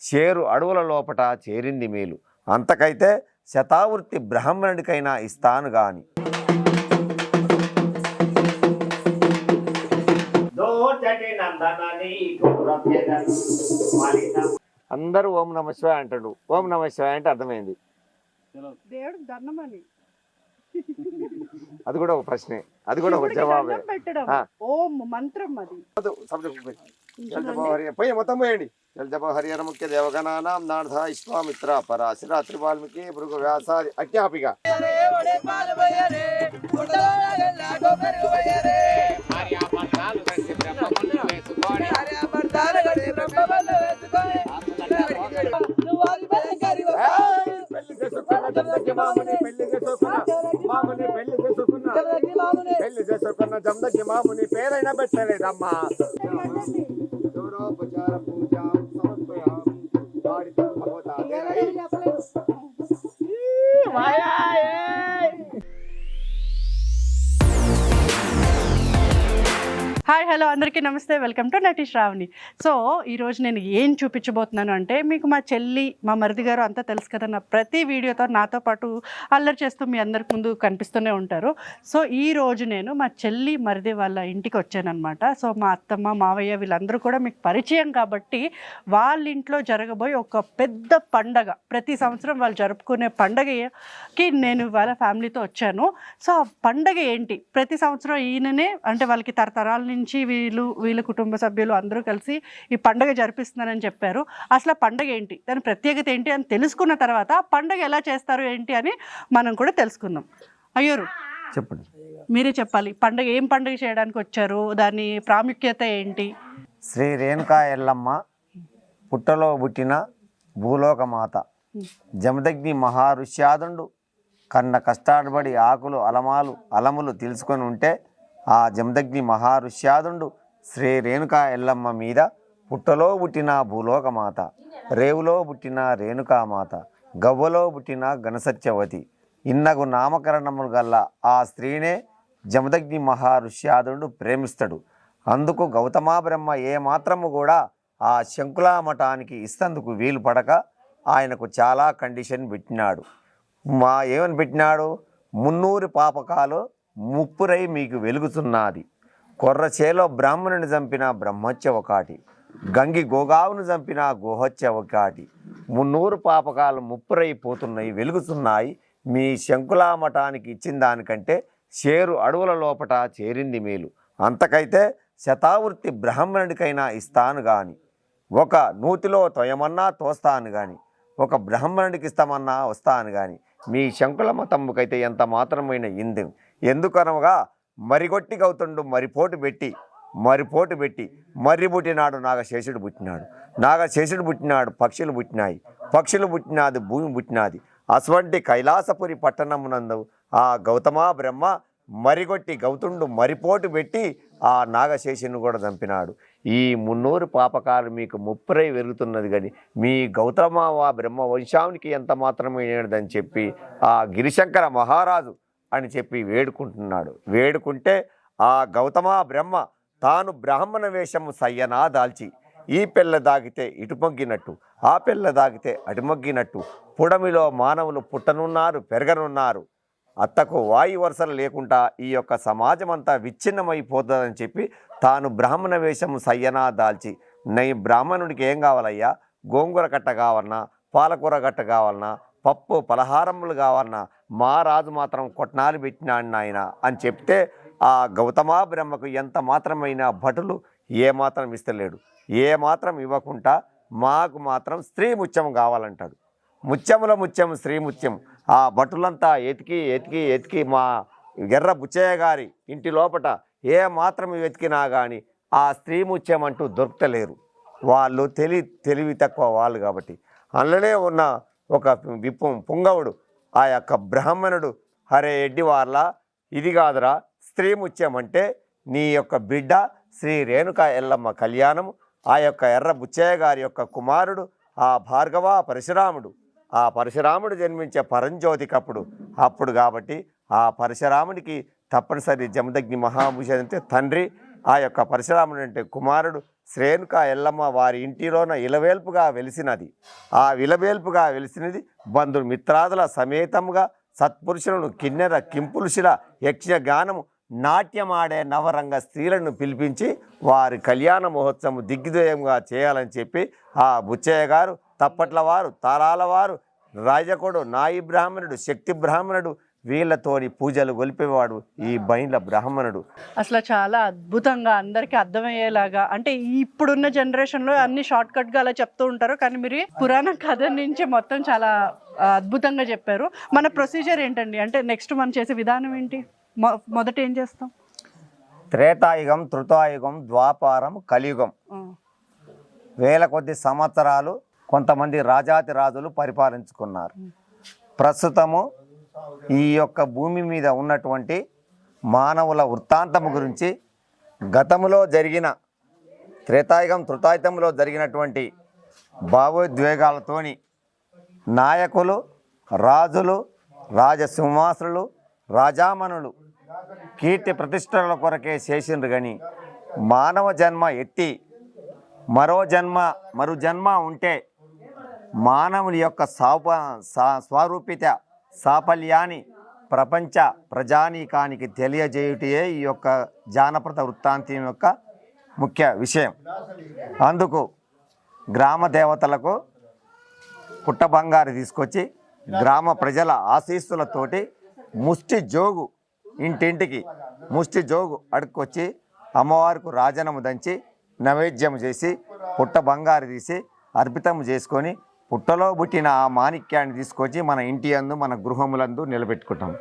చేరు అడవుల లోపట చేరింది మేలు. అంతకైతే శతావృత్తి బ్రాహ్మణుడికైనా ఇస్తాను గాని. అందరూ ఓం నమ శివాయ అంటాడు. ఓం నమ శివాయ అంటే అర్థమైంది. దేవుడు దండమని అది కూడా ఒక ప్రశ్నే. అది కూడా ఒక జవాబే. పెట్టడం. ఓం మంత్రం అది. పోయి మొత్తం పోయండి జలజప హరిహర ముఖ్య దేవగణానాం నాథ ఇష్వామిత్ర పరాశర త్రివాల్మీకి భృగు వ్యాసాది అజ్ఞాపిక! పెళ్ళి చేసుకున్న పెళ్ళి చేసుకున్న మాముని పెళ్ళి చేసుకున్న జమదగ్గి మాముని పేరైనా పెట్టలేదమ్మా. గౌరవోపచార పూజ సమర్పయామి వాడితో హాయ్ హలో అందరికీ నమస్తే. వెల్కమ్ టు నటి శ్రావణి. సో ఈరోజు నేను ఏం చూపించబోతున్నాను అంటే మీకు మా చెల్లి మా మరిది గారు అంతా తెలుసు కదా నా ప్రతి వీడియోతో నాతో పాటు అల్లరి చేస్తూ మీ అందరికి ముందు కనిపిస్తూనే ఉంటారు. సో ఈ రోజు నేను మా చెల్లి మరిది వాళ్ళ ఇంటికి వచ్చానమాట సో మా అత్తమ్మ మావయ్య వీళ్ళందరూ కూడా మీకు పరిచయం కాబట్టి వాళ్ళ ఇంట్లో జరగబోయే ఒక పెద్ద పండగ ప్రతి సంవత్సరం వాళ్ళు జరుపుకునే పండగకి నేను వాళ్ళ ఫ్యామిలీతో వచ్చాను. సో ఆ పండగ ఏంటి? ప్రతి సంవత్సరం ఈయననే అంటే వాళ్ళకి తరతరాల నుంచి వీళ్ళు వీళ్ళ కుటుంబ సభ్యులు అందరూ కలిసి ఈ పండగ జరిపిస్తున్నారని చెప్పారు. అసలు పండగ ఏంటి? దాని ప్రత్యేకత ఏంటి? అని తెలుసుకున్న తర్వాత పండగ ఎలా చేస్తారు ఏంటి అని మనం కూడా తెలుసుకుందాం. అయ్యోరు చెప్పండి. మీరే చెప్పాలి. పండగ ఏం పండగ చేయడానికి వచ్చారు? దాని ప్రాముఖ్యత ఏంటి? శ్రీ రేణుకా ఎల్లమ్మ పుట్టలో పుట్టిన భూలోకమాత. జమదగ్ని మహారుష్యాదుండు కన్న కష్టాడబడి ఆకులు అలమాలు అలములు తెలుసుకొని ఉంటే ఆ జమదగ్ని మహారుష్యాదుండు. శ్రీ రేణుకా ఎల్లమ్మ మీద పుట్టలో పుట్టిన భూలోకమాత రేవులో పుట్టిన రేణుకామాత గవ్వలో పుట్టిన గణసత్యవతి. ఇన్నగు నామకరణములు గల్ల ఆ స్త్రీనే జమదగ్ని మహారుష్యాదుడు ప్రేమిస్తాడు. అందుకు గౌతమా బ్రహ్మ ఏమాత్రము కూడా ఆ శంకులా మఠానికి ఇస్తందుకు వీలు పడక ఆయనకు చాలా కండిషన్ పెట్టినాడు. మా ఏమని పెట్టినాడు? మున్నూరు పాపకాలు ముప్పురై మీకు వెలుగుతున్నది. కొర్రచేలో బ్రాహ్మణుని చంపిన బ్రహ్మత్య ఒకటి గంగి గోగావును చంపిన గోహత్య ఒకటి మున్నూరు పాపకాలు ముప్పురై పోతున్నాయి వెలుగుతున్నాయి. మీ శంకులా మఠానికి ఇచ్చిన దానికంటే చేరు అడవుల లోపట చేరింది మేలు. అంతకైతే శతావృత్తి బ్రాహ్మణుడికైనా ఇస్తాను గాని ఒక నూతిలో తొయమన్నా తోస్తాను గాని ఒక బ్రాహ్మణుడికి ఇస్తామన్నా వస్తాను గాని మీ శంకుల మతంకైతే ఎంత మాత్రమైన ఇంది. ఎందుకనగా మరిగొట్టి గౌతుండు మరిపోటు పెట్టి మరిపోటు పెట్టి మర్రి పుట్టినాడు నాగశేషుడు పుట్టినాడు. నాగశేషుడు పుట్టినాడు పక్షులు పుట్టినాయి. పక్షులు పుట్టినాది భూమి పుట్టినాది. అటువంటి కైలాసపురి పట్టణమునందు ఆ గౌతమ బ్రహ్మ మరిగొట్టి గౌతుండు మరిపోటు పెట్టి ఆ నాగశేషుని కూడా చంపినాడు. ఈ మున్నూరు పాపకాలు మీకు ముప్పురై వెలుగుతున్నది కానీ మీ గౌతమ బ్రహ్మ వంశానికి ఎంత లేనిదని చెప్పి ఆ గిరిశంకర మహారాజు అని చెప్పి వేడుకుంటున్నాడు. వేడుకుంటే ఆ గౌతమ బ్రహ్మ తాను బ్రాహ్మణ వేషము సయ్యనా దాల్చి ఈ పిల్ల దాగితే ఇటుమొగ్గినట్టు ఆ పిల్ల దాగితే అటుమొగ్గినట్టు పుడమిలో మానవులు పుట్టనున్నారు పెరగనున్నారు. అత్తకు వాయు వరుసలు లేకుండా ఈ యొక్క సమాజం అంతా విచ్ఛిన్నమైపోతుందని చెప్పి తాను బ్రాహ్మణ వేషము సయ్యనా దాల్చి నై బ్రాహ్మణుడికి ఏం కావాలయ్యా? గోంగూర కట్ట కావాలన్నా పాలకూర కట్ట కావాలన్నా పప్పు పలహారములు కావాలన్నా మా రాజు మాత్రం కొట్నాలు పెట్టినాడు నాయన అని చెప్తే ఆ గౌతమా బ్రహ్మకు ఎంత మాత్రమైన భటులు ఏ మాత్రం ఇస్తలేడు. ఏ మాత్రం ఇవ్వకుండా మాకు మాత్రం స్త్రీ ముత్యం కావాలంటాడు. ముత్యముల ముత్యం స్త్రీ ముత్యం. ఆ భటులంతా ఎతికి ఎతికి ఎతికి మా ఎర్ర బుచ్చయ్య గారి ఇంటి లోపట ఏ మాత్రం వెతికినా కానీ ఆ స్త్రీ ముత్యం అంటూ దొరకలేరు వాళ్ళు తెలి తెలివి తక్కువ వాళ్ళు కాబట్టి. అందులోనే ఉన్న ఒక విప్పు పుంగవుడు ఆ యొక్క బ్రాహ్మణుడు హరే ఎడ్డి వాళ్ళ ఇది కాదురా స్త్రీ ముత్యం అంటే నీ యొక్క బిడ్డ శ్రీ రేణుక ఎల్లమ్మ కళ్యాణం ఆ యొక్క ఎర్ర బుచ్చయ్య గారి యొక్క కుమారుడు ఆ భార్గవ పరశురాముడు. ఆ పరశురాముడు జన్మించే పరంజ్యోతికప్పుడు అప్పుడు కాబట్టి ఆ పరశురాముడికి తప్పనిసరి జమదగ్ని మహాభూషణ్ అంటే తండ్రి ఆ యొక్క పరశురాముడు అంటే కుమారుడు శ్రేణుక ఎల్లమ్మ వారి ఇంటిలోన ఇలవేల్పుగా వెలిసినది. ఆ విలవేల్పుగా వెలిసినది బంధుమిత్రాదుల సమేతముగా సత్పురుషులను కిన్నెర కింపురుషుల యక్షగానము నాట్యమాడే నవరంగ స్త్రీలను పిలిపించి వారి కళ్యాణ మహోత్సవం దిగ్విజయంగా చేయాలని చెప్పి ఆ బుచ్చయ్య గారు తప్పట్ల వారు తాళాల వారు రాజకోడు నాయి బ్రాహ్మణుడు శక్తి బ్రాహ్మణుడు వీళ్ళతోని పూజలు గొలిపేవాడు ఈ బైండ్ల బ్రాహ్మణుడు. అసలు చాలా అద్భుతంగా అందరికీ అర్థమయ్యేలాగా అంటే ఇప్పుడున్న జనరేషన్లో అన్ని షార్ట్ కట్గా అలా చెప్తూ ఉంటారు కానీ మీరు పురాణ కథ నుంచి మొత్తం చాలా అద్భుతంగా చెప్పారు. మన ప్రొసీజర్ ఏంటండి? అంటే నెక్స్ట్ మనం చేసే విధానం ఏంటి? మొదట ఏం చేస్తాం? త్రేతాయుగం త్రుతాయుగం ద్వాపారం కలియుగం. వేల కొద్ది సంవత్సరాలు కొంతమంది రాజాతి రాజులు పరిపాలించుకున్నారు. ప్రస్తుతము ఈ యొక్క భూమి మీద ఉన్నటువంటి మానవుల వృత్తాంతము గురించి గతంలో జరిగిన త్రేతాయుగం తృతాయుతంలో జరిగినటువంటి భావోద్వేగాలతోని నాయకులు రాజులు రాజసింహాసులు రాజామణులు కీర్తి ప్రతిష్టల కొరకే చేసిండ్రు కానీ మానవ జన్మ ఎత్తి మరో జన్మ మరు జన్మ ఉంటే మానవుని యొక్క సాప సా- స్వరూపిత సాఫల్యాన్ని ప్రపంచ ప్రజానీకానికి తెలియజేయుటయే ఈ యొక్క జానపద వృత్తాంతం యొక్క ముఖ్య విషయం. అందుకు గ్రామ దేవతలకు పుట్ట బంగారు తీసుకొచ్చి గ్రామ ప్రజల ఆశీస్సులతోటి ముష్టి జోగు ఇంటింటికి ముష్టి జోగు అడుక్కొచ్చి అమ్మవారికి రాజనము దంచి నైవేద్యం చేసి పుట్ట బంగారు తీసి అర్పితం చేసుకొని పుట్టలో పుట్టిన ఆ మాణిక్యాన్ని తీసుకొచ్చి మన ఇంటి అందు మన గృహములందు నిలబెట్టుకుంటాం.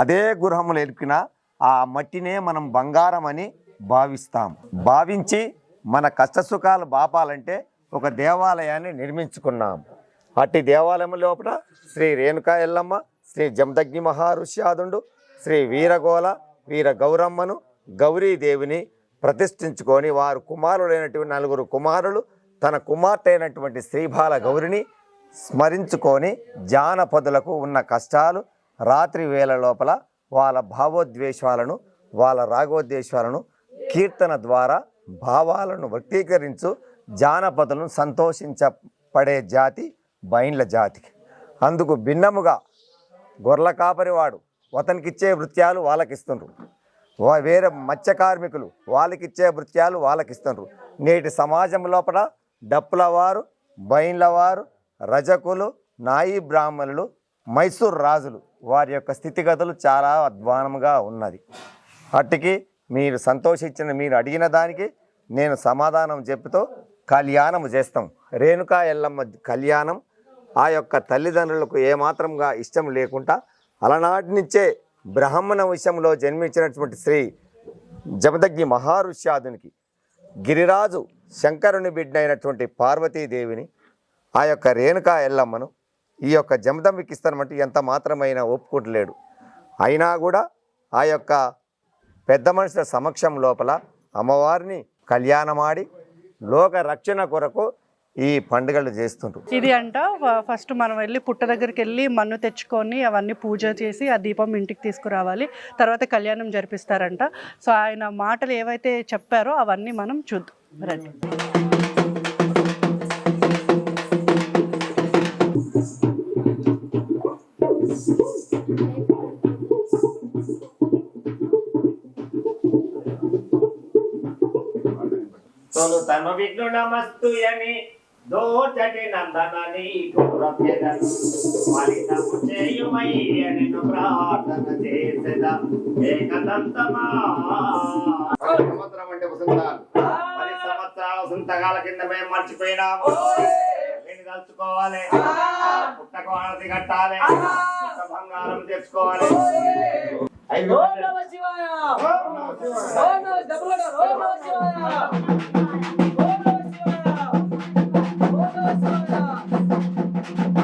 అదే గృహములు ఎలిపిన ఆ మట్టినే మనం బంగారం అని భావిస్తాం. భావించి మన కష్టసుఖాలు బాపాలంటే ఒక దేవాలయాన్ని నిర్మించుకున్నాం. అట్టి దేవాలయం లోపల శ్రీ రేణుకా ఎల్లమ్మ శ్రీ జమదగ్ని మహారుష్యాదుండు శ్రీ వీరగోళ వీర గౌరమ్మను గౌరీదేవిని ప్రతిష్ఠించుకొని వారు కుమారులైనటువంటి నలుగురు కుమారులు తన కుమార్తె అయినటువంటి శ్రీబాల గౌరిని స్మరించుకొని జానపదులకు ఉన్న కష్టాలు రాత్రి వేళ లోపల వాళ్ళ భావోద్వేషాలను వాళ్ళ రాగోద్వేషాలను కీర్తన ద్వారా భావాలను వ్యక్తీకరించు జానపదులను సంతోషించపడే జాతి బైండ్ల జాతికి. అందుకు భిన్నముగా గొర్రెల కాపరివాడు అతనికిచ్చే వృత్యాలు వాళ్ళకిస్తుండ్రు. వేరే మత్స్య కార్మికులు వాళ్ళకిచ్చే వృత్యాలు వాళ్ళకిస్తుండ్రు. నేటి సమాజం లోపల డప్పుల వారు వారు రజకులు నాయి బ్రాహ్మణులు మైసూర్ రాజులు వారి యొక్క స్థితిగతులు చాలా అధ్వానంగా ఉన్నది. అట్టికి మీరు సంతోషించిన మీరు అడిగిన దానికి నేను సమాధానం చెప్తూ కళ్యాణం చేస్తాం. రేణుకా ఎల్లమ్మ కళ్యాణం ఆ యొక్క తల్లిదండ్రులకు ఏమాత్రంగా ఇష్టం లేకుండా అలనాటి నుంచే బ్రాహ్మణ విషయంలో జన్మించినటువంటి శ్రీ జమదగ్ని మహారుష్యాదునికి గిరిరాజు శంకరుని బిడ్డ అయినటువంటి పార్వతీదేవిని ఆ యొక్క రేణుకా ఎల్లమ్మను ఈ యొక్క జమదమ్మికి ఇస్తానమంటే ఎంత మాత్రమైనా ఒప్పుకుంటలేడు. అయినా కూడా ఆ యొక్క పెద్ద మనుషుల సమక్షం లోపల అమ్మవారిని కళ్యాణమాడి లోక రక్షణ కొరకు ఈ పండుగలు చేస్తుంటారు ఇది అంట ఫస్ట్ మనం వెళ్ళి పుట్ట దగ్గరికి వెళ్ళి మన్ను తెచ్చుకొని అవన్నీ పూజ చేసి ఆ దీపం ఇంటికి తీసుకురావాలి. తర్వాత కళ్యాణం జరిపిస్తారంట. సో ఆయన మాటలు ఏవైతే చెప్పారో అవన్నీ మనం చూద్దాం. రండి. తను విఘ్ను నమస్తు అని దోచటి నందన నీకు రమ్యగను ఫలితము చేయుమై అని ప్రార్థన చేసేద. ఏకదంతమా. సంవత్సరం అంటే వసంతాలు. పది సంవత్సరాల వసంతకాల కింద మేము మర్చిపోయినాము కలుసుకోవాలి పుట్టకు కట్టాలి. పుట్ట బంగారం తెచ్చుకోవాలి. ఐదు ఓం నమ శివాయ. ఓం నమ శివాయ. ఓం నమ డబ్బులు ఓం నమ శివాయ. ఓం నమ శివాయ. ఓం నమ శివాయ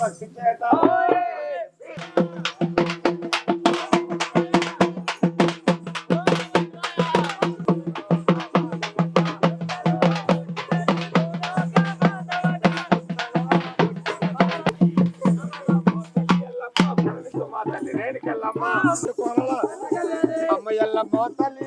పూజ చేత అమ్మ ఎల్లమ్మ తల్లి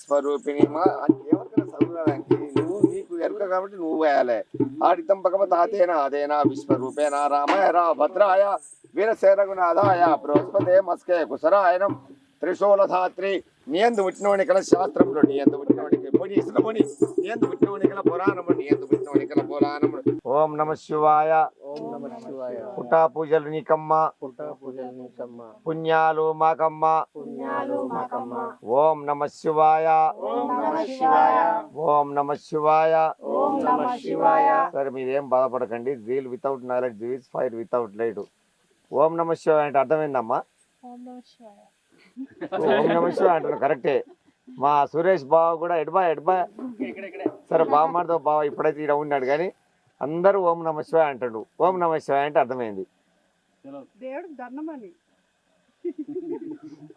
స్వరూపిణి మా ఎవరికైనా చదువురానికి నువ్వు నీకు ఎరుక కాబట్టి నువ్వు వేయాలి. ఆడితం భగవత్ తాతేనా అదేనా విశ్వరూపేణ రామాయ రా భద్రాయ వీరశేరగునాథాయ బృహస్పతే మస్కే కుసరాయనం త్రిశూలధాత్రి నియందు పుట్టినోనికల శాస్త్రంలో నియందు పుట్టినోనికల పొడి ఇసుక పొడి నియందు పుట్టినోనికల పురాణము నియందు పుట్టినోనికల పురాణము ఓం నమ శివాయ. ఓం నమ శివాయ. పుట్టా పూజలు నీకమ్మ. పుట్ట పూజలు నీకమ్మ. పుణ్యాలు మాకమ్మ. పుణ్యాలు మాకమ్మ. ఓం నమ శివాయ. ఓం నమ శివాయ. ఓం నమ శివాయ. ఓం నమ శివాయ. సరే మీరేం బాధపడకండి. Zeal without knowledge is fire without light. ఓం నమ శివాయ అంటే అర్థమైందమ్మా? ఓం నమ శివాయ. అంటున్నా కరెక్టే. మా సురేష్ బావ కూడా ఎడ్బా ఎడ్బా సరే బావ మాటతో బావ ఇప్పుడైతే ఇక్కడ ఉన్నాడు కానీ అందరూ ఓం నమ శివాయ అంటాడు. ఓం నమ శివాయ అంటే అర్థమైంది.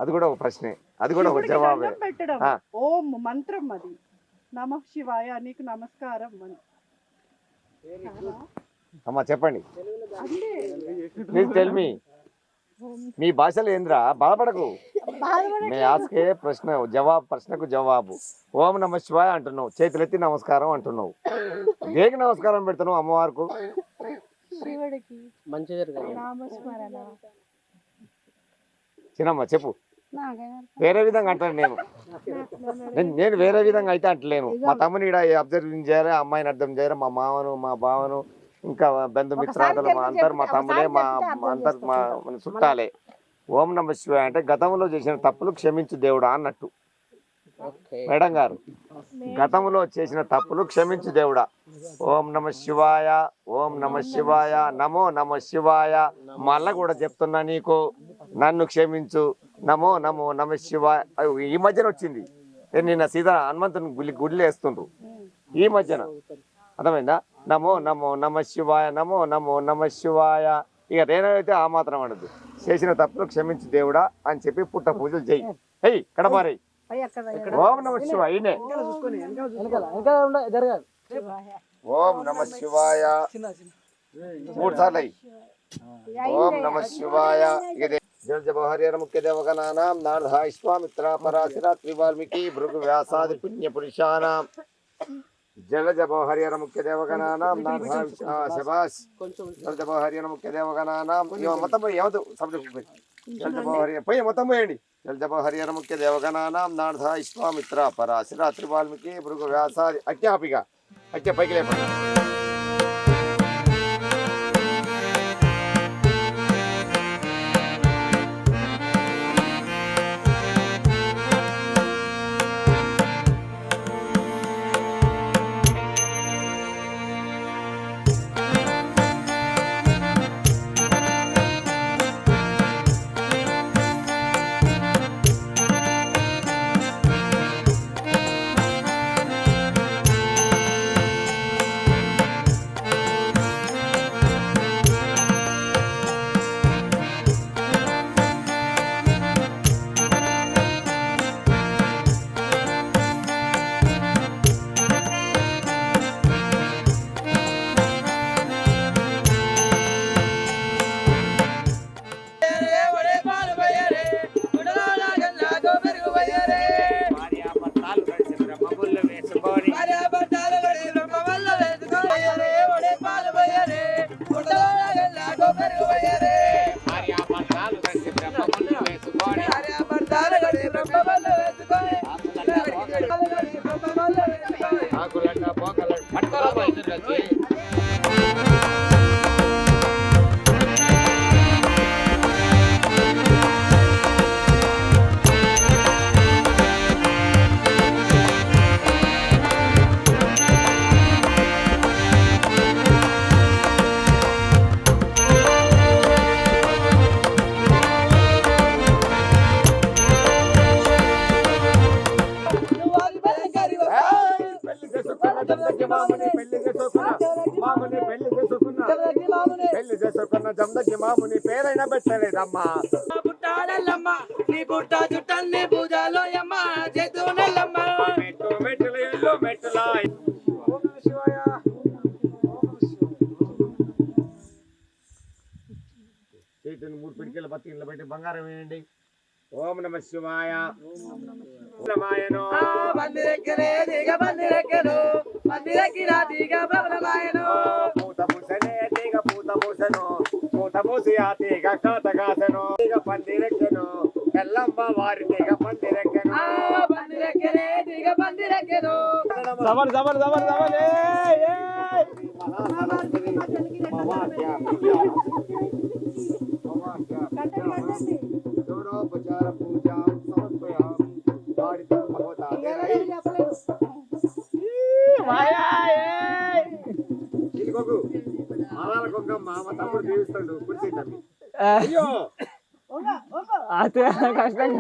అది కూడా ఒక ప్రశ్నే. అది కూడా ఒక జవాబే. పెట్టడం. ఓం మంత్రం అది. నమ శివాయ నీకు నమస్కారం అని. అమ్మా చెప్పండి. ప్లీజ్ టెల్ మీ మీ భాషలో ఏంద్రా? బాధపడకు. మే ఆస్కే ప్రశ్న జవాబు ప్రశ్నకు జవాబు. ఓం నమ శివాయ అంటున్నావు. చేతులెత్తి నమస్కారం అంటున్నావు. దేనికి నమస్కారం పెడుతున్నావు అమ్మవారికి? చిన్నమ్మ చెప్పు. వేరే విధంగా అంటాను నేను. నేను- వేరే విధంగా అయితే అంటలేను. మా తమ్ముని ఇక్కడ అబ్జర్వ్ చేయాలి అమ్మాయిని అర్థం చేయాలి మా మామను మా బావను ఇంకా బంధుమిత్రాదులు మా అందరు మా తమ్ములే మా అందరు మా మన చుట్టాలే. ఓం నమ శివాయ అంటే గతంలో చేసిన తప్పులు క్షమించు దేవుడా అన్నట్టు. ఓకే. మేడం గారు గతంలో చేసిన తప్పులు క్షమించు దేవుడా. ఓం నమ శివాయ ఓం నమ శివాయ నమో నమ శివాయ. మళ్ళా కూడా చెప్తున్నా నీకు నన్ను క్షమించు. నమో నమో నమ శివాయ. ఈ మధ్యన వచ్చింది. నిన్న సీత హనుమంతుని గుడి గుడిలో వేస్తుండ్రు ఈ మధ్యన. అర్థమైందా? నమో నమో నమ శివాయ నమో నమో నమ శివాయ. ఇక రేణైతే ఆ మాత్రం అనదు చేసిన తప్పులు క్షమించు దేవుడా అని చెప్పి పుట్ట పూజలు చెయ్యి ఎయ్ కడమారయ్యి ఓం నమ శివాయ ఓం నమ శివాయ. మూడు సార్లు అయ్యి. ఓం నమ శివాయ. ఇక దే- జల జప హరిహర ముఖ్య దేవగణానాం. నారద విశ్వామిత్ర పరాశర త్రివాల్మీకి భృగు వ్యాసాది పుణ్య పురుషానాం జల జప హరిహర ముఖ్య దేవగణానాం నారద విశ్వ- ఆ, శబాష్ జల జప హరిహర ముఖ్య దేవగణానాం ఇవ మొత్తం పోయి ఏమదు సబ్జెక్ట్ పోయి జల జప హరిహర పోయి మొత్తం పోయండి జల జప హరిహర ముఖ్య దేవగణానాం నారద విశ్వామిత్ర పరాశర త్రివాల్మీకి భృగు వ్యాసాది అత్యాపిగా అత్య పైకి లేపండి జమదగ్గి మాముని పేరైనా పెట్టలేదమ్మా. పుట్టాడల్లమ్మ నీ పుట్ట చుట్టన్ని పూజలో అమ్మ చేతునల్లమ్మ మెట్టు మెట్టులు ఇల్లు మెట్టులా చేతిని మూడు పిడికిల పత్తి ఇళ్ళ పెట్టి బంగారం వేయండి. ఓం నమ శివాయ. నమాయనో బందిరెక్కరే దిగ బందిరెక్కిన దిగ పూసను పూత పూసి ఆ తీగ కాత కాసను తీగ పందిరెక్కను ఎల్లమ్మ వారి తీగ పందిరెక్కను బందిరెక్కరే దిగ బందిరెక్కరు Jaber Jaber Jaber Jaber షోడోపచార 哎呦，我个我个啊，对啊，开始干你。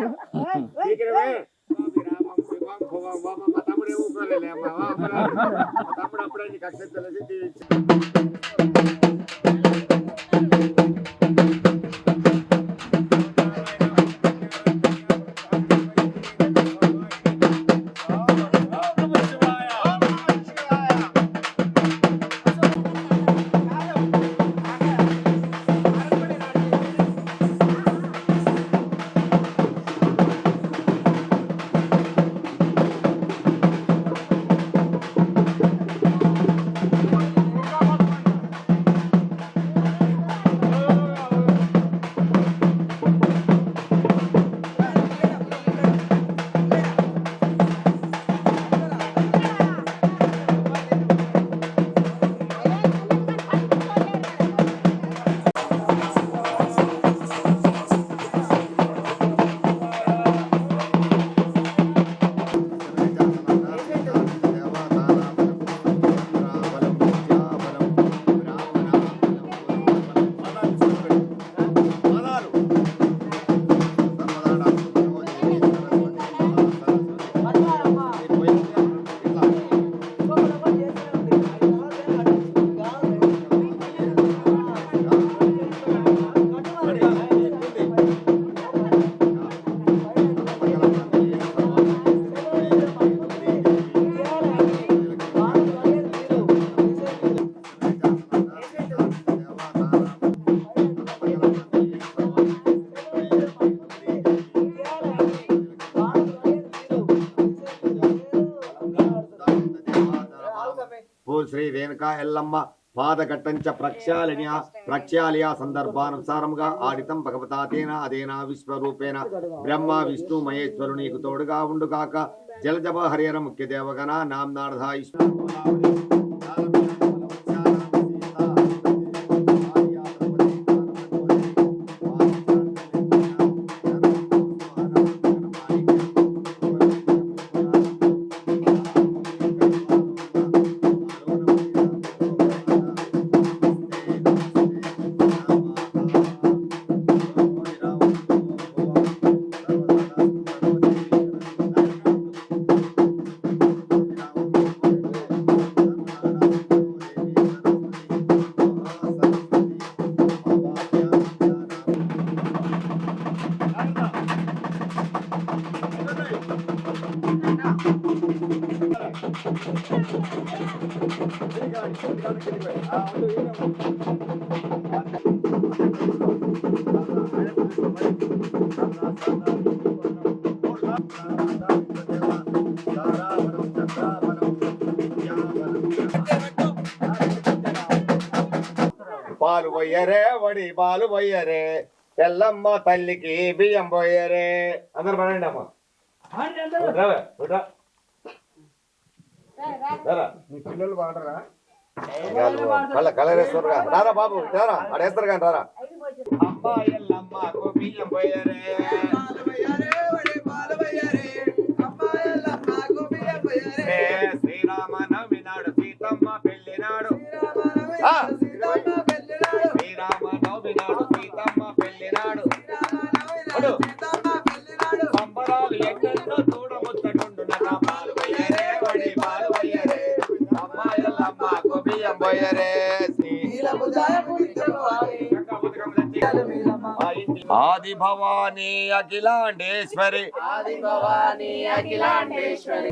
Shri Yellamma పాదఘట్టంచ ప్రక్షాళనీయ ప్రక్షాళయ సందర్భానుసారముగా ఆడితం భగవతాదేన అదేనా విశ్వరూపేణ. బ్రహ్మ విష్ణు మహేశ్వరు నీకు తోడుగా ఉండు కాక జలజప హరిహర ముఖ్య దేవగణ నామ్నాథ పాలు పోయరే వడి పాలు పోయరే ఎల్లమ్మ తల్లికి బియ్యం పోయరే అందరు పడండి అమ్మ రావే, ఇట్రా. రారా. మీ పిల్లలు బాగుంటారా కళ్ళ కలర్ వేస్తారు రారా బాబు రారా అడేస్తారు కానీ రారా శ్రీరామ ఆది భవానీ అఖిలాండేశ్వరి. ఆది భవానీ అఖిలాండేశ్వరి.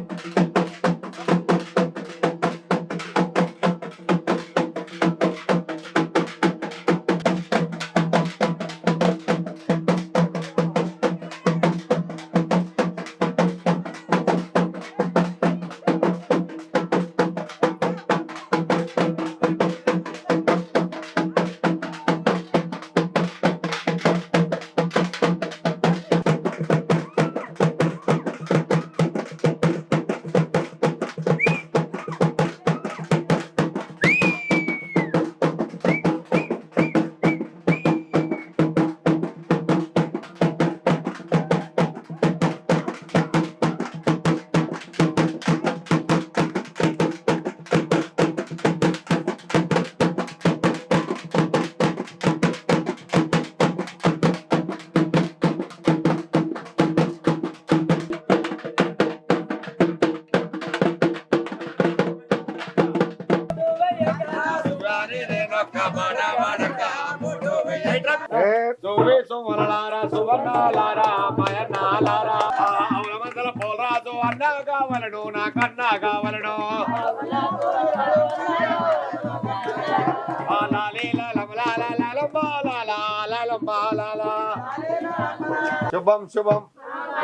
శుభం శుభం.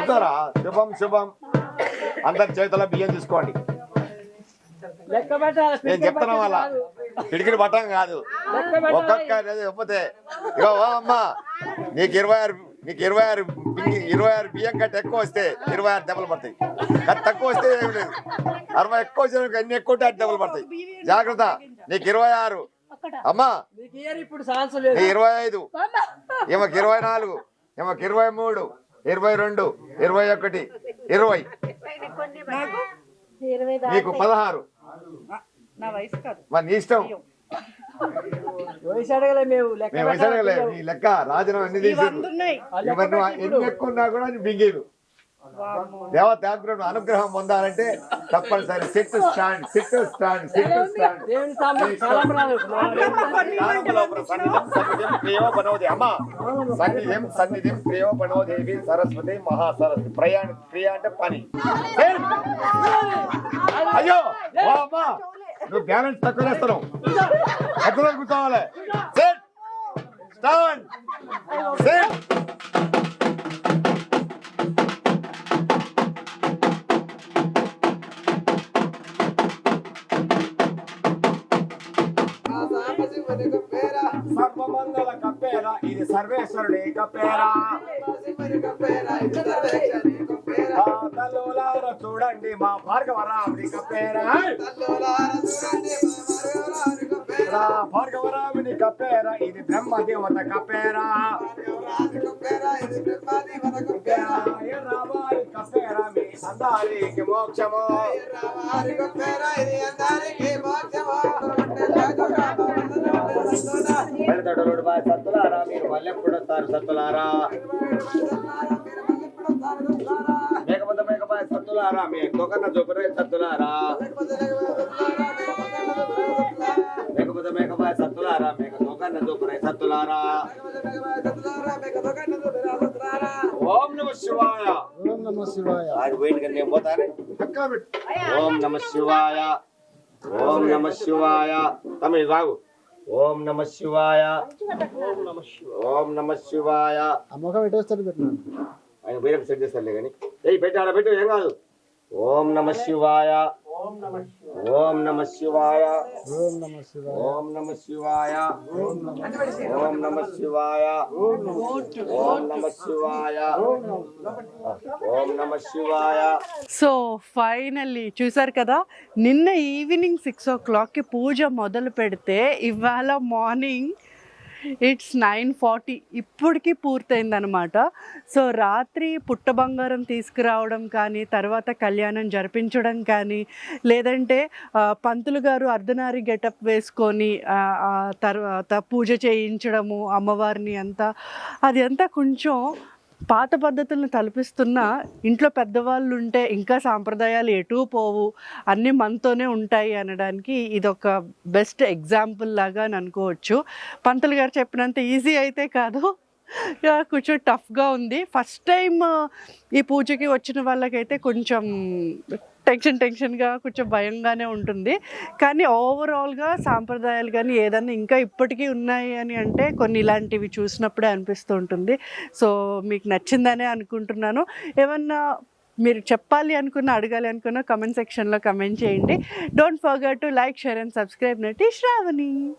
చూసారా శుభం శుభం. అందరి చేతుల బియ్యం తీసుకోండి. నేను చెప్తున్నా వాళ్ళ పిడికిడి పట్టం కాదు. ఒక్కొక్క చెప్పతే ఇగో ఓ అమ్మ నీకు ఇరవై ఆరు నీకు ఇరవై ఆరు బియ్యం- ఇరవై ఆరు బియ్యం కట్ట ఎక్కువ వస్తే ఇరవై ఆరు దెబ్బలు పడతాయి. కట్ట తక్కువ వస్తే ఏమి లేదు. అరవై ఎక్కువ వచ్చిన అన్ని ఎక్కువ ఉంటే అటు దెబ్బలు పడతాయి. జాగ్రత్త. నీకు ఇరవై ఆరు. అమ్మా. నీకు ఇయర్ ఇప్పుడు ఛాన్స్ లేదు? నీ ఇరవై ఐదు. ఈమెకి ఇరవై నాలుగు. ఈమెకి ఇరవై మూడు ఇరవై రెండు ఇరవై ఒకటి ఇరవై. నీకు పదహారు. నా వయసు కాదు. మరి నీ ఇష్టం? వయసు అడగలే మేము నీ లెక్క రాజనం ఉన్నాయి ఇవన్నీ ఎన్ని ఎక్కువ ఉన్నా కూడా బింగీలు. దేవత అనుగ్రహం అనుగ్రహం పొందాలంటే తప్పనిసరి. Sit stand sit stand sit stand. సన్నిధిం ప్రియో సన్నిధిం పనోదేవి సరస్వతి మహాసరస్వతి. ప్రయాణ క్రియ అంటే పని! అయ్యో! అమ్మ! నువ్వు బ్యాలెన్స్ తక్కువ వేస్తున్నావు ఎక్కడ కూర్చోవాలి. Sit stand. సిట్ సర్వమంగళ కప్పేరా ఇది సర్వేశ్వరుడి కప్పేరా. తల్లులార చూడండి మా భార్గవరాముడి కప్పేరా. రా భార్గవరాముని కప్పేరా. ఇది బ్రహ్మ దేవత కప్పేరా. రావాలి కప్పేరా. మీ అందారికి మోక్షము. ఓం నమ శివాయ. ఓం నమ శివాయ. అది బయటకి నేను పోతానే. ఓం నమ శివాయ. ఓం నమ శివాయ. తమిళ రాగు ఓం నమ శివాయ. ఓం నమ శివాయ. అమ్మకం ఎటు పెట్టినాను ఆయన వేరే సెట్ చేస్తారులే కానీ. ఏయ్ పెట్టు ఆడ పెట్టు ఏం కాదు. ఓం నమ శివాయ. ఓం నమ శివాయ ఓం నమ శివాయ ఓం నమ శివాయ ఓం నమ శివాయ ఓం నమ శివాయ ఓం నమ శివాయ సో ఫైనల్లీ చూసారు కదా నిన్న ఈవినింగ్ సిక్స్ ఓ క్లాక్కి పూజ మొదలు పెడితే ఇవాళ మార్నింగ్ ఇట్స్ నైన్ ఫార్టీ ఇప్పటికీ పూర్తయిందనమాట సో రాత్రి పుట్ట బంగారం తీసుకురావడం కానీ తర్వాత కళ్యాణం జరిపించడం కానీ లేదంటే పంతులు గారు అర్ధనారి గెటప్ వేసుకొని తర్వాత పూజ చేయించడము అమ్మవారిని అంతా అది అంతా కొంచెం పాత పద్ధతులను తలపిస్తున్న ఇంట్లో పెద్దవాళ్ళు ఉంటే ఇంకా సాంప్రదాయాలు ఎటూ పోవు అన్నీ మనతోనే ఉంటాయి అనడానికి ఇది ఒక బెస్ట్ ఎగ్జాంపుల్ లాగా అని అనుకోవచ్చు. పంతులు గారు చెప్పినంత ఈజీ అయితే కాదు. కొంచెం టఫ్గా ఉంది. ఫస్ట్ టైం ఈ పూజకి వచ్చిన వాళ్ళకైతే కొంచెం టెన్షన్ టెన్షన్గా కొంచెం భయంగానే ఉంటుంది. కానీ ఓవరాల్గా సాంప్రదాయాలు కానీ ఏదన్నా ఇంకా ఇప్పటికీ ఉన్నాయి అని అంటే కొన్ని ఇలాంటివి చూసినప్పుడే అనిపిస్తూ ఉంటుంది. సో మీకు నచ్చిందనే అనుకుంటున్నాను. ఏమన్నా మీరు చెప్పాలి అనుకున్న అడగాలి అనుకున్న కమెంట్ సెక్షన్లో కమెంట్ చేయండి. Don't forget to like share and subscribe నటి శ్రావణి.